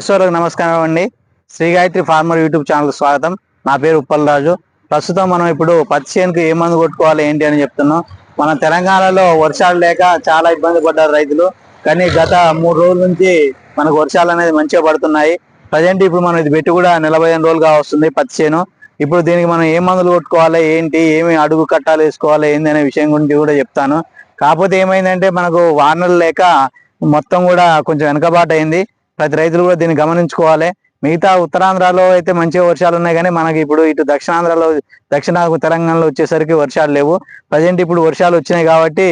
ఈశ్వరులకు నమస్కారం అండి. Shri Gayatri farmer YouTube channel స్వాగతం. నా పేరు ఉప్పలరాజు. ప్రస్తుతం మనం ఇప్పుడు పత్తి చేనుకు ఏ మందు కొట్టుకోవాలి ఏంటి అని చెప్తున్నాం. మన తెలంగాణలో వర్షాలు లేక చాలా ఇబ్బంది పడ్డారు రైతులు. కానీ గత మూడు రోజుల నుంచి మనకు వర్షాలు అనేది మంచిగా పడుతున్నాయి. ప్రజెంట్ ఇప్పుడు మనం ఇది పెట్టి కూడా నలభై ఐదు రోజులుగా వస్తుంది పత్తి చేను ఇప్పుడు దీనికి మనం ఏ మందులు కొట్టుకోవాలి ఏంటి ఏమి అడుగు కట్టాలు వేసుకోవాలి ఏంది అనే విషయం గురించి కూడా చెప్తాను. కాకపోతే ఏమైందంటే మనకు వానలు లేక మొత్తం కూడా కొంచెం వెనకబాటు అయింది. ప్రతి రైతులు కూడా దీన్ని గమనించుకోవాలి. మిగతా ఉత్తరాంధ్రలో అయితే మంచిగా వర్షాలు ఉన్నాయి కానీ మనకి ఇప్పుడు ఇటు దక్షిణాంధ్రలో దక్షిణ తెలంగాణలో వచ్చేసరికి వర్షాలు లేవు. ప్రజెంట్ ఇప్పుడు వర్షాలు వచ్చినాయి కాబట్టి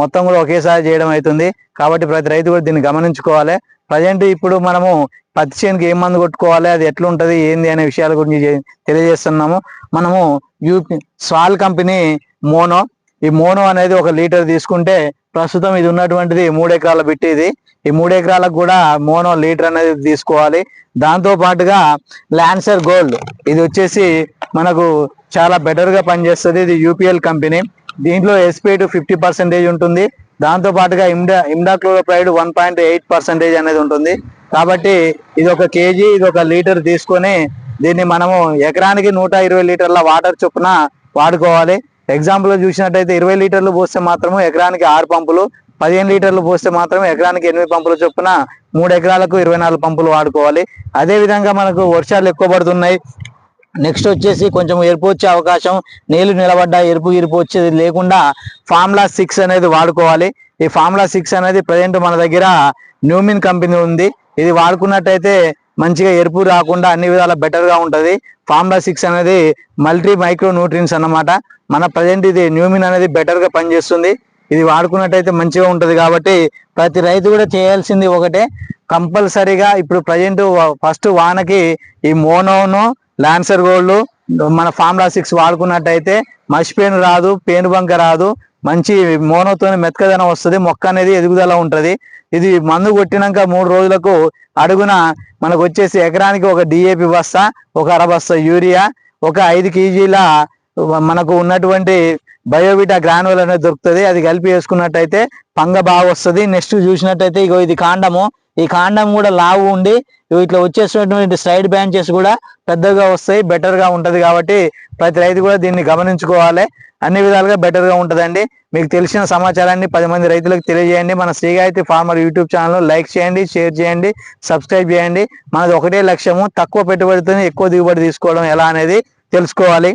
మొత్తం కూడా ఒకేసారి చేయడం అవుతుంది. కాబట్టి ప్రతి రైతు కూడా దీన్ని గమనించుకోవాలి. ప్రజెంట్ ఇప్పుడు మనము పత్తి చేనుకి ఏం మందు కొట్టుకోవాలి అది ఎట్లుంటది ఏంది అనే విషయాల గురించి తెలియజేస్తున్నాము. మనము యూపీ స్వాల్ కంపెనీ మోనో ఈ మోనో అనేది ఒక లీటర్ తీసుకుంటే ప్రస్తుతం ఇది ఉన్నటువంటిది మూడు ఎకరాల బిట్టి ఇది. ఈ మూడు ఎకరాలకు కూడా మోనో లీటర్ అనేది తీసుకోవాలి. దాంతో పాటుగా ల్యాన్సర్ గోల్డ్ ఇది వచ్చేసి మనకు చాలా బెటర్గా పనిచేస్తుంది. ఇది యూపీఎల్ కంపెనీ దీంట్లో ఎస్పీ టు ఫిఫ్టీ పర్సెంటేజ్ ఉంటుంది. దాంతో పాటుగా ఇమ్డా imidacloprid one point eight percentage అనేది ఉంటుంది. కాబట్టి ఇది ఒక కేజీ ఇది ఒక లీటర్ తీసుకొని దీన్ని మనము ఎకరానికి నూట ఇరవై లీటర్ల వాటర్ చొప్పున వాడుకోవాలి. ఎగ్జాంపుల్ చూసినట్టయితే ఇరవై లీటర్లు పోస్తే మాత్రము ఎకరానికి ఆరు పంపులు పదిహేను లీటర్లు పోస్తే మాత్రం ఎకరానికి ఎనిమిది పంపులు చొప్పున మూడు ఎకరాలకు ఇరవై నాలుగు పంపులు వాడుకోవాలి. అదే విధంగా మనకు వర్షాలు ఎక్కువ పడుతున్నాయి. నెక్స్ట్ వచ్చేసి కొంచెం ఎరుపు వచ్చే అవకాశం. నీళ్ళు నిలబడ్డ ఎరుపు ఇరుపు వచ్చేది లేకుండా ఫార్ములా సిక్స్ అనేది వాడుకోవాలి. ఈ ఫార్ములా సిక్స్ అనేది ప్రజెంట్ మన దగ్గర న్యూమిన్ కంపెనీ ఉంది. ఇది వాడుకున్నట్టయితే మంచిగా ఎరుపు రాకుండా అన్ని విధాల బెటర్గా ఉంటది. ఫార్ములా సిక్స్ అనేది మల్టీ మైక్రో న్యూట్రియన్స్ అన్నమాట. మన ప్రజెంట్ ఇది న్యూమిన్ అనేది బెటర్గా పనిచేస్తుంది. ఇది వాడుకున్నట్టయితే మంచిగా ఉంటది కాబట్టి ప్రతి రైతు కూడా చేయాల్సింది ఒకటే. కంపల్సరీగా ఇప్పుడు ప్రజెంట్ ఫస్ట్ వానకి ఈ మోనోను లాన్సర్ గోల్డ్ మన ఫార్ములా సిక్స్ వాడుకున్నట్టయితే మసి పెయిన్ రాదు పెయిన్ బంక రాదు. మంచి మోనోతో మెత్తదనం వస్తుంది మొక్క అనేది ఎదుగుదల ఉంటుంది. ఇది మందు కొట్టినాక మూడు రోజులకు అడుగున మనకు వచ్చేసి ఎకరానికి ఒక డిఏపి బస్తా ఒక అర బస్తా యూరియా ఒక ఐదు కేజీల మనకు ఉన్నటువంటి బయోవిటా గ్రానువల్ అనేది దొరుకుతుంది. అది కలిపి వేసుకున్నట్టయితే పంగ బాగా వస్తుంది. నెక్స్ట్ చూసినట్టయితే ఇగో ఇది కాండము. ఈ కాండం కూడా లావు ఉండి ఇట్లా వచ్చేసినటువంటి సైడ్ బ్రాంచెస్ కూడా పెద్దగా వస్తాయి. బెటర్గా ఉంటది కాబట్టి ప్రతి రైతు కూడా దీన్ని గమనించుకోవాలి. అన్ని విధాలుగా బెటర్గా ఉంటదండి. మీకు తెలిసిన సమాచారాన్ని పది మంది రైతులకు తెలియజేయండి. మన Shri Gayatri farmer YouTube channel like చేయండి షేర్ చేయండి సబ్స్క్రైబ్ చేయండి. మనది ఒకటే లక్ష్యము తక్కువ పెట్టుబడితోనే ఎక్కువ దిగుబడి తీసుకోవడం ఎలా అనేది తెలుసుకోవాలి.